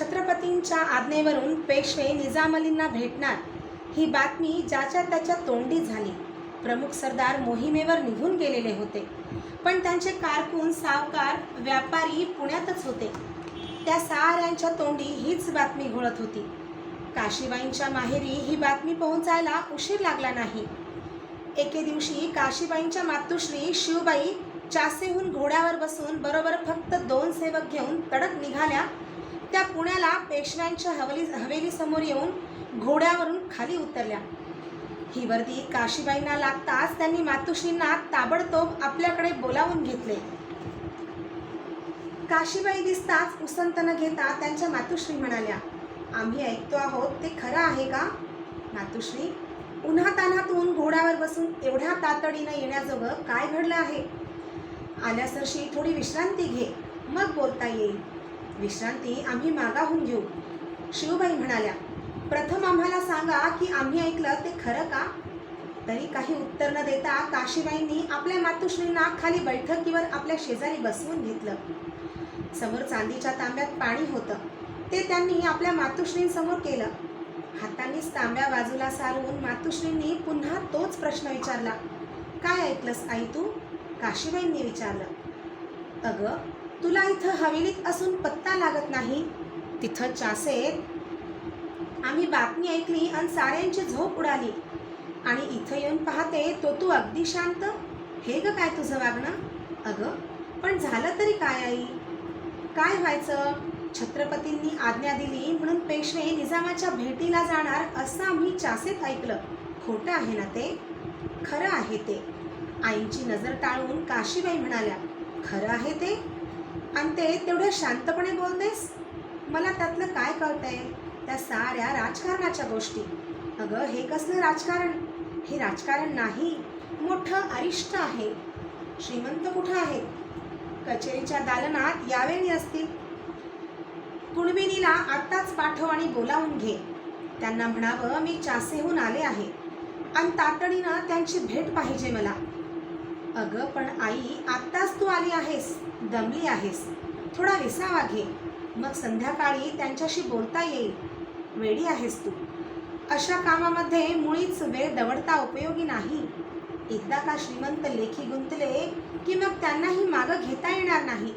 छत्रपतींच्या आज्ञेवरून पेशवे निजामलींना भेटणार ही बातमी ज्याच्या त्याच्या तोंडी झाली. प्रमुख सरदार मोहिमेवर निघून गेलेले होते. पण त्यांचे कारकून सावकार व्यापारी पुण्यातच होते. त्या साऱ्यांच्या तोंडी हीच बातमी घोळत होती. काशीबाईंच्या माहेरी ही बातमी पोहोचायला उशीर लागला नाही. एके दिवशी काशीबाईंच्या मातुश्री शिवबाई चासेहून घोड्यावर बसून बरोबर फक्त दोन सेवक घेऊन तडक निघाल्या त्या पुण्याला पेशव्यांच्या हवेली हवेलीसमोर येऊन घोड्यावरून खाली उतरल्या. ही वर्दी काशीबाईंना लागताच त्यांनी मातुश्रींना ताबडतोब आपल्याकडे बोलावून घेतले. काशीबाई दिसताच उसंत न घेता त्यांच्या मातुश्री म्हणाल्या आम्ही ऐकतो आहोत ते खरं आहे का? मातुश्री उन्हा तान्हातून घोड्यावर बसून एवढ्या तातडीनं येण्याजोगं काय घडलं आहे? आल्यासरशी थोडी विश्रांती घे मग बोलता येईल. विश्रांती आम्ही मागाहून घेऊ. शिवबाई म्हणाल्या प्रथम आम्हाला सांगा की आम्ही ऐकलं ते खरं का? तरी काही उत्तर न देता काशीबाईंनी आपल्या मातुश्रींना खाली बैठकीवर आपल्या शेजारी बसवून घेतलं. समोर चांदीच्या तांब्यात पाणी होतं. ते त्यांनी आपल्या मातुश्रींसमोर केलं. हातांनीच तांब्या बाजूला सारून मातुश्रींनी पुन्हा तोच प्रश्न विचारला काय ऐकलंस आई तू? काशीबाईंनी विचारलं अगं तुला इथं हवेलीत असून पत्ता लागत नाही. तिथं चासेत. आम्ही बातमी ऐकली आणि साऱ्यांची झोप उडाली. आणि इथं येऊन पाहते तो तू अगदी शांत. हे ग काय तुझं वागणं? अगं पण झालं तरी काय आई? काय व्हायचं? छत्रपतींनी आज्ञा दिली म्हणून पेशवे निजामाच्या भेटीला जाणार असं आम्ही चासेत ऐकलं. खोटं आहे ना ते? खरं आहे ते. आईंची नजर टाळून काशीबाई म्हणाल्या खरं आहे ते? आणि ते तेवढ्या शांतपणे बोलतेस? मला त्यातलं काय कळतंय? त्या साऱ्या राजकारणाच्या गोष्टी. अगं हे कसलं राजकारण? हे राजकारण नाही. मोठं अरिष्ट आहे. श्रीमंत कुठं आहे कचेरीच्या दालनात यावेळी असतील. कुणबिनीला आत्ताच पाठव आणि बोलावून घे. त्यांना म्हणावं मी चासेहून आले आहे. आणि तातडीनं त्यांची भेट पाहिजे मला. अगं पण आई आत्ताच तू आली आहेस. दमली आहेस. थोडा विसावा घे. मग संध्याकाळी त्यांच्याशी बोलता येईल. वेडी आहेस तू. अशा कामामध्ये मुळीच वेळ दवडता उपयोगी नाही. एकदा का श्रीमंत लेखी गुंतले की मग त्यांनाही मागं घेता येणार नाही.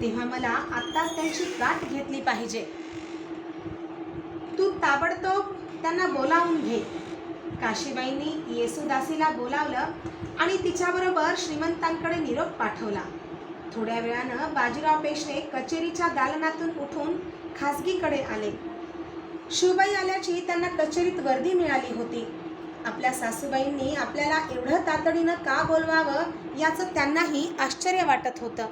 तेव्हा मला आत्ताच त्यांची गाठ घेतली पाहिजे. तू ताबडतोब त्यांना बोलावून घे. काशीबाईंनी येसुदासीला बोलावलं आणि तिच्याबरोबर श्रीमंतांकडे निरोप पाठवला. थोड्या वेळानं बाजीराव पेशवे कचेरीच्या दालनातून उठून खासगीकडे आले. शिवबाई आल्याची त्यांना कचेरीत वर्दी मिळाली होती. आपल्या सासूबाईंनी आपल्याला एवढं तातडीनं का बोलवावं याचं त्यांनाही आश्चर्य वाटत होतं.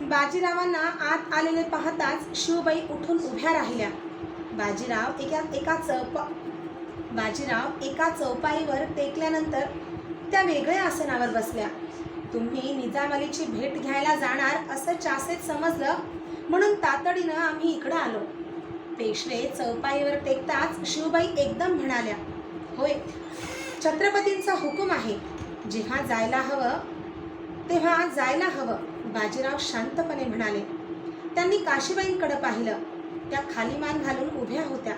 बाजीरावांना आत आलेले पाहताच शिवबाई उठून उभ्या राहिल्या. बाजीराव एका एका चौपा बाजीराव एका चौपाईवर टेकल्यानंतर त्या वेगळ्या आसनावर बसल्या. तुम्ही निजाम अलीची भेट घ्यायला जाणार असं चासेत समजलं म्हणून तातडीनं आम्ही इकडं आलो. पेशवे चौपाईवर टेकताच शिवबाई एकदम म्हणाल्या होय छत्रपतींचा हुकूम आहे. जेव्हा जायला हवं तेव्हा जायला हवं बाजीराव शांतपणे म्हणाले. त्यांनी काशीबाईंकडे पाहिलं. त्या खाली मान घालून उभ्या होत्या.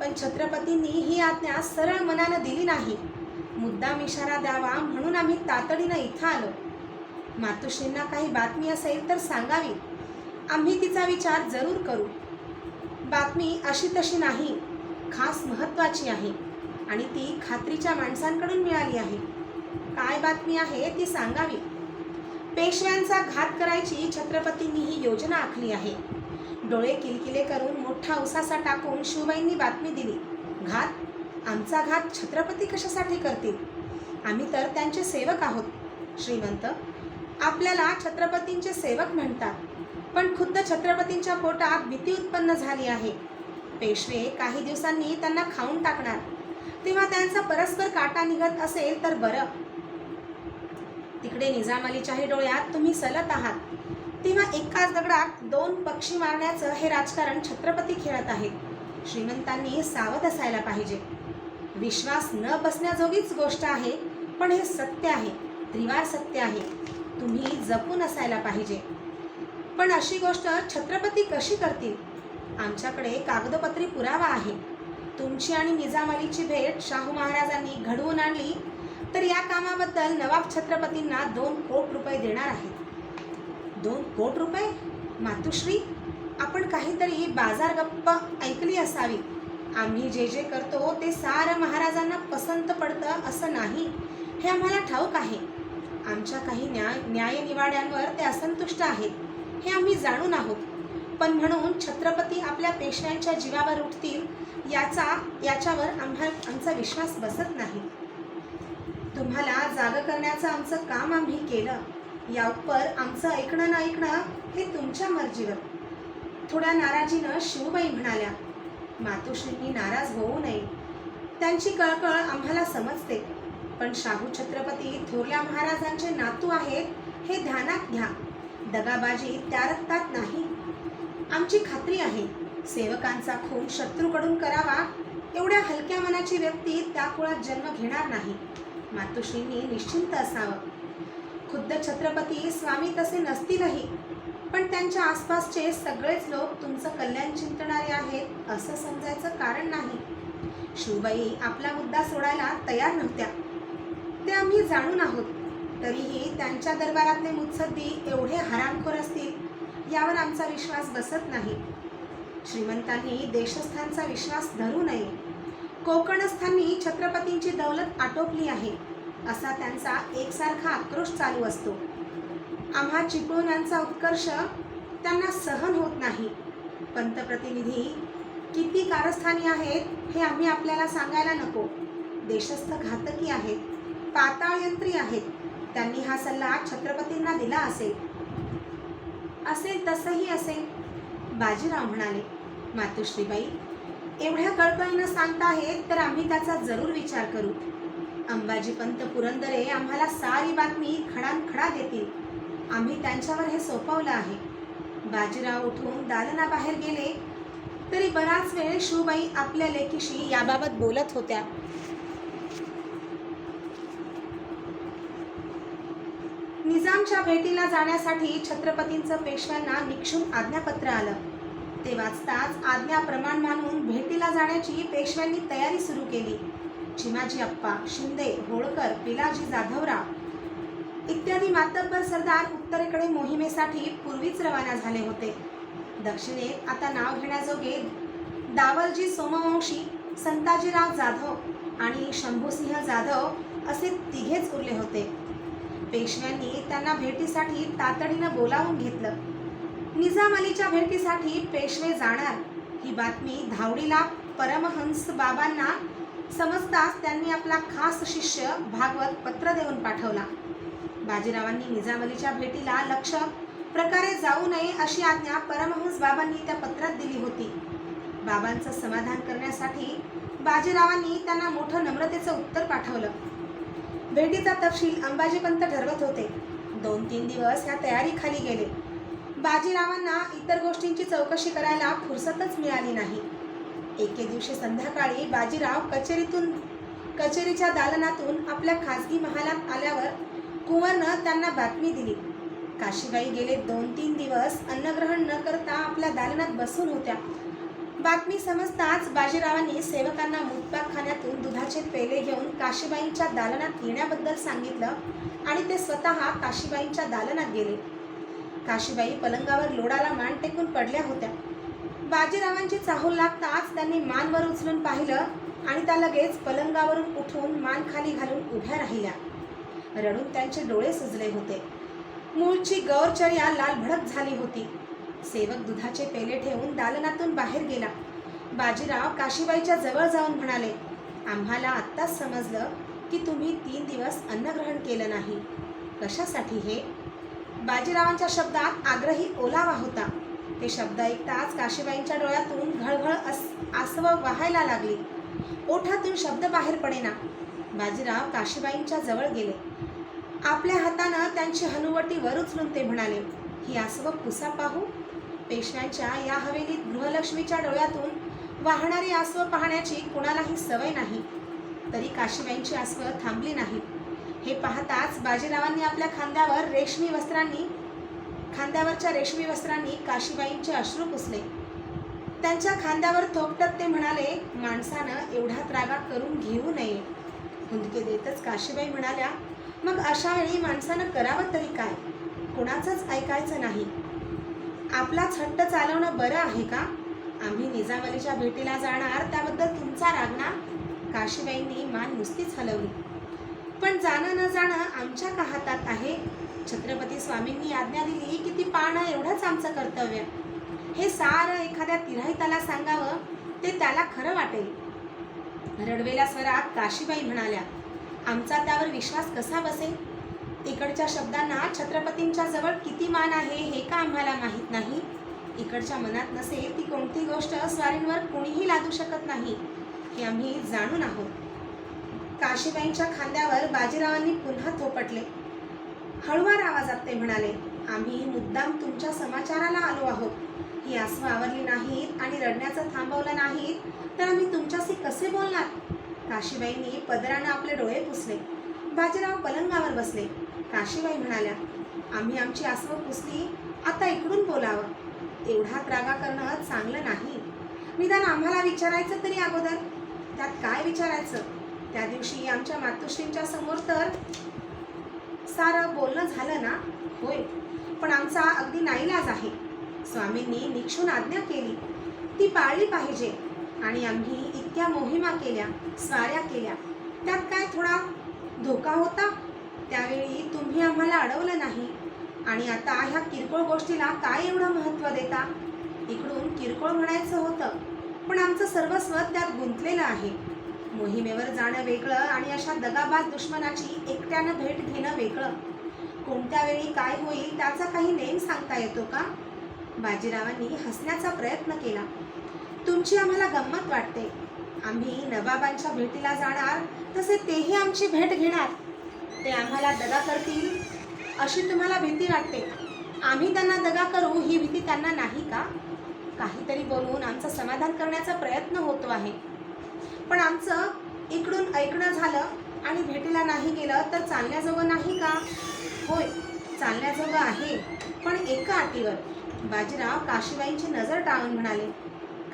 पण छत्रपतींनी ही आज्ञा सरळ मनानं दिली नाही. मुद्दाम इशारा द्यावा म्हणून आम्ही तातडीनं इथं आलो. मातुश्रींना काही बातमी असेल तर सांगावी. आम्ही तिचा विचार जरूर करू. बातमी अशी तशी नाही खास महत्त्वाची आहे आणि ती खात्रीच्या माणसांकडून मिळाली आहे. काय बातमी आहे ती सांगावी. पेशव्यांचा घात करायची छत्रपतींनी ही योजना आखली आहे. डोळे किलकिले करून मोठा उसासा टाकून शिवबाईंनी बातमी दिली. घात? आमचा घात छत्रपती कशासाठी करतील? आम्ही तर त्यांचे सेवक आहोत. श्रीमंत आपल्याला छत्रपतींचे सेवक म्हणतात. पण खुद्द छत्रपतींच्या पोटात भीती उत्पन्न झाली आहे. पेशवे काही दिवसांनी त्यांना खाऊन टाकणार. तेव्हा त्यांचा परस्पर काटा निघत असेल तर बरं. तिकडे निजामालीच्याही डोळ्यात तुम्ही सलत आहात. तेव्हा एकाच दगडात दोन पक्षी मारण्याचं हे राजकारण छत्रपती खेळत आहेत. श्रीमंतांनी सावध असायला पाहिजे. विश्वास न बसण्याजोगीच गोष्ट आहे पण हे सत्य आहे त्रिवार सत्य आहे. तुम्ही जपून असायला पाहिजे. पण अशी गोष्ट छत्रपती कशी करतील? आमच्याकडे कागदोपत्री पुरावा आहे. तुमची आणि निजाम अलीची भेट शाहू महाराजांनी घडवून आणली तर या कामाबद्दल नवाब छत्रपतींना दोन कोट रुपये देणार आहेत. दोन कोट रुपये? मातुश्री आपण काहीतरी बाजार गप्प ऐकली असावी. आम्ही जे जे करतो ते सारं महाराजांना पसंत पडतं असं नाही. हे आम्हाला ठाऊक आहे. आमच्या काही न्याय न्यायनिवाड्यांवर ते असंतुष्ट आहेत. हे आम्ही जाणून आहोत. पण म्हणून छत्रपती आपल्या पेशव्यांच्या जीवावर उठतील याचा याच्यावर आम्हा आमचा विश्वास बसत नाही. तुम्हाला जाग करण्याचं आमचं काम आम्ही केलं. या उपर आमचं ऐकणं ना ऐकणं हे तुमच्या मर्जीवर. थोड्या नाराजीनं शिवबाई म्हणाल्या मातोश्रींनी नाराज होऊ नये. त्यांची कळकळ आम्हाला समजते. पण शाहू छत्रपती थोरल्या महाराजांचे नातू आहेत हे ध्यानात घ्या. दगाबाजी त्या रक्तात नाही. आमची खात्री आहे सेवकांचा खून शत्रूकडून करावा एवढ्या हलक्या मनाची व्यक्ती त्या कुळात जन्म घेणार नाही. मातोश्रींनी निश्चिंत असावं. खुद्द छत्रपती स्वामी तसे नसतीलही. पण त्यांच्या आसपासचे सगळेच लोक तुमचं कल्याण चिंतणारे आहेत असं समजायचं कारण नाही. शिवबाई आपला मुद्दा सोडायला तयार नव्हत्या. ते आम्ही जाणून आहोत. तरीही त्यांच्या दरबारातले मुत्सद्दी एवढे हरामखोर असतील यावर आमचा विश्वास बसत नाही. श्रीमंतांनी देशस्थांचा विश्वास धरू नये. कोकणस्थांनी छत्रपतींची दौलत आटोपली आहे असा त्यांचा एकसारखा आक्रोश चालू असतो. आम्हा चिपळूणांचा उत्कर्ष त्यांना सहन होत नाही. पंतप्रतिनिधी किती कारस्थानी आहेत हे आम्ही आपल्याला सांगायला नको. देशस्थ घातकी आहेत पाताळयंत्री आहेत. त्यांनी हा सल्ला छत्रपतींना दिला असेल. असेल तसंही असेल. बाजीराव म्हणाले मातुश्रीबाई एवढ्या कळकळीनं सांगताहेत तर आम्ही त्याचा जरूर विचार करू. अंबाजीपंत पुरंदरे आम्हाला सारी बातमी खडानखडा देतील. आम्ही त्यांच्यावर हे सोपवलं आहे. बाजीराव उठून दालनाबाहेर गेले. तरी बराच वेळ शिवबाई आपल्या लेकीशी याबाबत बोलत होत्या. निजामच्या भेटीला जाण्यासाठी छत्रपतींचं पेशव्यांना निक्षून आज्ञापत्र आलं. ते वाचताच आज्ञा प्रमाण मानून भेटीला जाण्याची पेशव्यांनी तयारी सुरू केली. चिमाजी अप्पा शिंदे होळकर पिलाजी जाधवराव इत्यादी मातब्बर सरदार उत्तरेकडे मोहिमेसाठी पूर्वीच रवाना झाले होते. दक्षिणेत आता नाव घेण्याजोगे दावलजी सोमवंशी संताजीराव जाधव आणि शंभूसिंह जाधव असे तिघेच उरले होते. पेशव्यांनी त्यांना भेटीसाठी तातडीनं बोलावून घेतलं. निजाम अलीच्या भेटीसाठी पेशवे जाणार ही बातमी धावडीला परमहंस बाबांना समजताच त्यांनी आपला खास शिष्य भागवत पत्र देऊन पाठवला. बाजीरावांनी निजाम अलीच्या भेटीला लक्ष प्रकारे जाऊ नये अशी आज्ञा परमहंस बाबांनी त्या पत्रात दिली होती. बाबांचं समाधान करण्यासाठी बाजीरावांनी त्यांना मोठं नम्रतेचं उत्तर पाठवलं. भेटीचा तपशील अंबाजीपंत ठरवत होते. दोन तीन दिवस ह्या तयारीखाली गेले. बाजीरावांना इतर गोष्टींची चौकशी करायला फुरसतच मिळाली नाही. एके दिवशी संध्याकाळी बाजीराव कचेरीतून कचेरीच्या दालनातून आपल्या खासगी महालात आल्यावर कुंवरनं त्यांना बातमी दिली. काशीबाई गेले दोन तीन दिवस अन्नग्रहण न करता आपल्या दालनात बसून होत्या. बातमी समजताच बाजीरावांनी सेवकांना मुतपाकखान्यातून दुधाचे पेले घेऊन काशीबाईंच्या दालनात येण्याबद्दल सांगितलं आणि ते स्वतः काशीबाईंच्या दालनात गेले. काशीबाई पलंगावर लोडाला मान टेकून पडल्या होत्या. बाजीरावांची चाहूल लागताच त्यांनी मानवर उचलून पाहिलं आणि त्या लगेच पलंगावरून उठून मान खाली घालून उभ्या राहिल्या. रडून त्यांचे डोळे सुजले होते. मूळची गौरचर्या लालभडक झाली होती. सेवक दुधाचे पेले ठेवून दालनातून बाहेर गेला. बाजीराव काशीबाईच्या जवळ जाऊन म्हणाले आम्हाला आत्ताच समजलं की तुम्ही तीन दिवस अन्नग्रहण केलं नाही. कशासाठी हे? बाजीरावांच्या शब्दात आग्रही ओलावा होता. ते शब्द ऐकताच काशीबाईंच्या डोळ्यातून घळघळ अस आसव वाहायला लागली. ओठातून शब्द बाहेर पडेना. बाजीराव काशीबाईंच्या जवळ गेले. आपल्या हातानं त्यांची हनुवटी वर उचलून ते म्हणाले ही आसव पुसा पाहू. पेशव्यांच्या या हवेलीत गृहलक्ष्मीच्या डोळ्यातून वाहणारी आसव पाहण्याची कुणालाही सवय नाही. तरी काशीबाईंची आसव थांबली नाही हे पाहताच बाजीरावांनी आपल्या खांद्यावर रेशमी वस्त्रांनी खांद्यावरच्या रेशमी वस्त्रांनी काशीबाईंचे अश्रू पुसले. त्यांच्या खांद्यावर थोपटत ते म्हणाले माणसानं एवढा त्रागा करून घेऊ नये. हुंदके देतच काशीबाई म्हणाल्या मग अशा वेळी माणसानं करावं तरी काय? कुणाचंच ऐकायचं नाही. आपलाच हट्ट चालवणं बरं आहे का? आम्ही निजामलीच्या भेटीला जाणार त्याबद्दल तुमचा राग ना काशीबाईंनी मान नुसतीच हलवली. पण जाणं न जाणं आमच्या का हातात आहे? छत्रपती स्वामींनी आज्ञा दिली की ती पाळणं एवढंच आमचं कर्तव्य. हे सारं एखाद्या तिराहिताला सांगावं ते त्याला खरं वाटेल. रडवेल्या स्वरात काशीबाई म्हणाल्या आमचा त्यावर विश्वास कसा बसेल? इकडच्या शब्दांना छत्रपतींच्या जवळ किती मान आहे हे का आम्हाला माहीत नाही? इकडच्या मनात नसेल ती कोणती गोष्ट स्वारींवर कोणीही लादू शकत नाही हे आम्ही जाणून आहोत. काशीबाईंच्या खांद्यावर बाजीरावांनी पुन्हा थोपटले. हळुवार आवाजात ते म्हणाले आम्ही मुद्दाम तुमच्या समाचाराला आलो आहोत. ही आसवं आवरली नाहीत आणि रडण्याचं थांबवलं नाहीत तर आम्ही तुमच्याशी कसे बोलणार? काशीबाईंनी पदरानं आपले डोळे पुसले. बाजीराव पलंगावर बसले. काशीबाई म्हणाल्या आम्ही आमची आसवं पुसली आता इकडून बोलावं. एवढा रागा करणं चांगलं नाही. निदान आम्हाला विचारायचं तरी अगोदर. त्यात काय विचारायचं? त्या दिवशी आमच्या मातोश्रींच्या समोर तर सारं बोलणं झालं ना? होय. पण आमचा अगदी नाईलाज आहे. स्वामींनी निक्षून आज्ञा केली. ती पाळली पाहिजे. आणि आम्ही इतक्या मोहिमा केल्या स्वाऱ्या केल्या. त्यात काय थोडा धोका होता? त्यावेळी तुम्ही आम्हाला अडवलं नाही. आणि आता ह्या किरकोळ गोष्टीला काय एवढं महत्त्व देता? इकडून किरकोळ म्हणायचं होतं पण आमचं सर्वस्व त्यात गुंतलेलं आहे. मोहिमेवर जाणं वेगळं आणि अशा दगाबाज दुश्मनाची एकट्यानं भेट घेणं वेगळं. कोणत्या वेळी काय होईल त्याचा काही नेम सांगता येतो का? बाजीरावांनी हसण्याचा प्रयत्न केला. तुमची आम्हाला गंमत वाटते. आम्ही नवाबांच्या भेटीला जाणार तसे तेही आमची भेट घेणार. ते आम्हाला दगा करतील अशी तुम्हाला भीती वाटते. आम्ही त्यांना दगा करू ही भीती त्यांना नाही का? काहीतरी बोलून आमचं समाधान करण्याचा प्रयत्न होतो आहे. पण आमचं इकडून ऐकणं झालं आणि भेटीला नाही गेलं तर चालण्याजोगं नाही का? होय चालण्याजोगं आहे पण एका अटीवर. बाजीराव काशीबाईंची नजर टाळून म्हणाले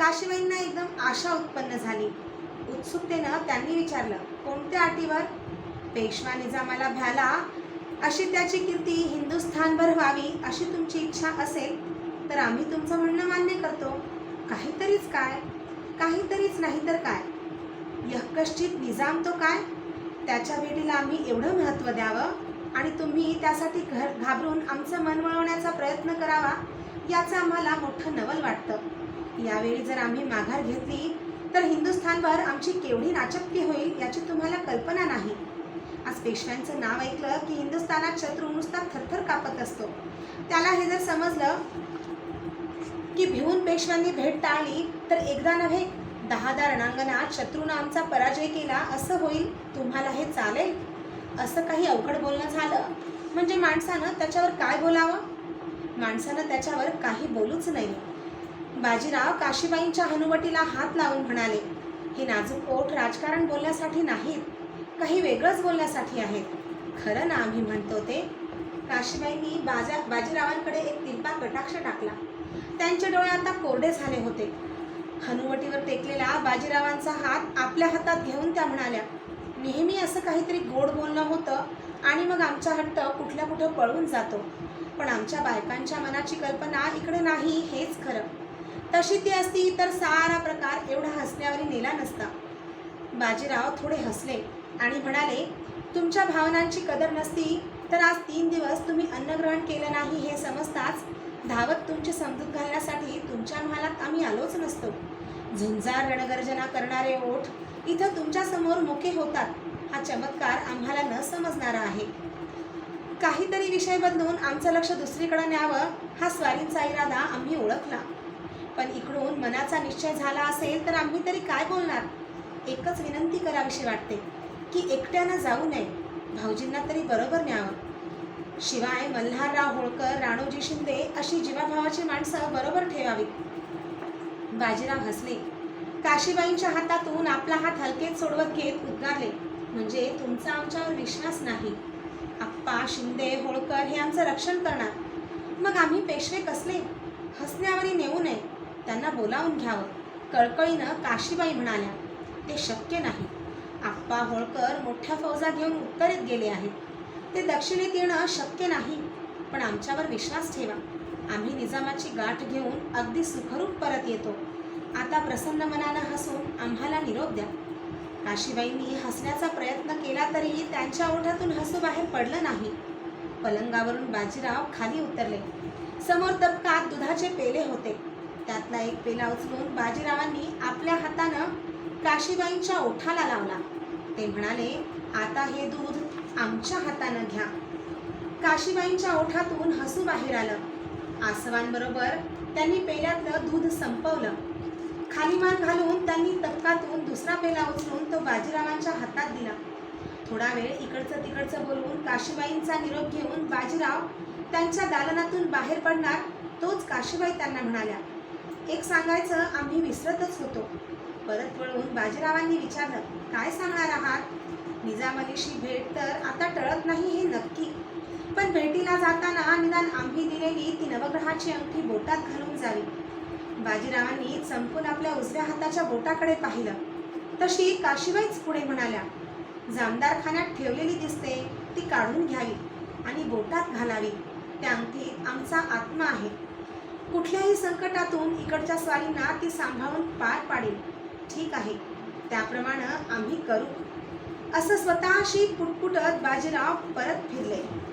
काशीबाईंना एकदम आशा उत्पन्न झाली. उत्सुकतेनं त्यांनी विचारलं कोणत्या अटीवर पेशवा निजामाला भ्याला? अशी त्याची कीर्ती हिंदुस्थानभर व्हावी अशी तुमची इच्छा असेल तर आम्ही तुमचं म्हणणं मान्य करतो. काहीतरीच काय? काहीतरीच नाही तर काय? यहकश्चित निजाम तो काय? त्याच्या भेटीला आम्ही एवढं महत्त्व द्यावं? आणि तुम्ही त्यासाठी घर घाबरून आमचं मन वळवण्याचा प्रयत्न करावा? याचं आम्हाला मोठं नवल वाटतं. यावेळी जर आम्ही माघार घेतली तर हिंदुस्थानभर आमची केवढी नाचक्की होईल याची तुम्हाला कल्पना नाही. आज पेशव्यांचं नाव ऐकलं की हिंदुस्थानात शत्रू नुसता थरथर कापत असतो. त्याला हे जर समजलं की भिवून पेशव्यांनी भेट टाळली तर एकदा नव्हे दहादा रणांगणात शत्रूनं आमचा पराजय केला असं होईल? तुम्हाला हे चालेल? असं काही अवघड बोलणं झालं? म्हणजे माणसानं त्याच्यावर काय बोलावं? माणसानं त्याच्यावर काही बोलूच नाही. बाजीराव काशीबाईंच्या हनुवटीला हात लावून म्हणाले हे नाजूक ओठ राजकारण बोलण्यासाठी नाहीत काही वेगळंच बोलण्यासाठी आहेत. खरं ना आम्ही म्हणतो ते. काशीबाईंनी बाजा बाजीरावांकडे एक तिरपा कटाक्ष टाकला. त्यांचे डोळे आता कोरडे झाले होते. हनुवटीवर टेकलेला बाजीरावांचा हात आपल्या हातात घेऊन त्या म्हणाल्या नेहमी असं काहीतरी गोड बोलणं होतं आणि मग आमचा हट्ट कुठल्या कुठं पळून जातो. पण आमच्या बायकांच्या मनाची कल्पना इकडे नाही हेच खरं. तशी ती असती तर सारा प्रकार एवढा हसण्यावरी नेला नसता. बाजीराव थोडे हसले आणि म्हणाले तुमच्या भावनांची कदर नसती तर आज तीन दिवस तुम्ही अन्नग्रहण केलं नाही हे समजताच धावत तुमची समजूत घालण्यासाठी तुमच्या महालात आम्ही आलोच नसतो. झुंजार रणगर्जना करणारे ओठ इथं तुमच्यासमोर मुके होतात हा चमत्कार आम्हाला न समजणारा आहे. काहीतरी विषय बदलून आमचं लक्ष दुसरीकडे न्यावं हा स्वारींचा इरादा आम्ही ओळखला. पण इकडून मनाचा निश्चय झाला असेल तर आम्ही तरी काय बोलणार? एकच विनंती करावीशी वाटते की एकट्यानं जाऊ नये. भाऊजींना तरी बरोबर न्यावं. शिवाय मल्हारराव होळकर राणोजी शिंदे अशी जीवाभावाची माणसं बरोबर ठेवावीत. बाजीराव हसले. काशीबाईंच्या हातातून आपला हात हलकेत सोडवत घेत उद्गारले. म्हणजे तुमचा आमच्यावर विश्वास नाही. आप्पा शिंदे होळकर हे आमचं रक्षण करणार. मग आम्ही पेशवे कसले? हसण्यावरी नेऊ नये. त्यांना बोलावून घ्यावं. कळकळीनं काशीबाई म्हणाल्या ते शक्य नाही. आप्पा होळकर मोठ्या फौजा घेऊन उत्तरेत गेले आहेत. ते दक्षिणेत येणं शक्य नाही. पण आमच्यावर विश्वास ठेवा. आम्ही निजामाची गाठ घेऊन अगदी सुखरूप परत येतो. आता प्रसन्न मनानं हसून आम्हाला निरोप द्या. काशीबाईंनी हसण्याचा प्रयत्न केला तरी त्यांच्या ओठातून हसू बाहेर पडलं नाही. पलंगावरून बाजीराव खाली उतरले. समोर तबकात दुधाचे पेले होते. त्यातला एक पेला उचलून बाजीरावांनी आपल्या हातानं काशीबाईंच्या ओठाला लावला. ते म्हणाले आता हे दूध आमच्या हातानं घ्या. काशीबाईंच्या ओठातून हसू बाहेर आलं. आसवांबरोबर त्यांनी पेल्यातलं दूध संपवलं. खाली मान घालून त्यांनी तबकातून दुसरा पेला उचलून तो बाजीरावांच्या हातात दिला. थोडा वेळ इकडचं तिकडचं बोलवून काशीबाईंचा निरोप घेऊन बाजीराव त्यांच्या दालनातून बाहेर पडणार तोच काशीबाई त्यांना म्हणाल्या. एक सांगायचं आम्ही विसरतच होतो. परत वळून बाजीरावांनी विचारलं काय सांगणार आहात? निजामनीशी भेट तर आता टळत नाही हे नक्की. पण भेटीला जाताना निदान आम्ही दिलेली ती नवग्रहाची अंगठी बोटात घालून जावी. बाजीरावांनी चमकून आपल्या उजव्या हाताच्या बोटाकडे पाहिलं. तशी काशीबाईच पुढे म्हणाल्या जामदारखान्यात ठेवलेली दिसते ती काढून घ्यावी आणि बोटात घालावी. त्या अंगठीत आमचा आत्मा आहे. कुठल्याही संकटातून इकडच्या स्वारींना ती सांभाळून पार पाडेल. ठीक आहे. त्याप्रमाणे आम्ही करू. असं स्वतःशी पुटपुटत बाजीराव परत फिरले.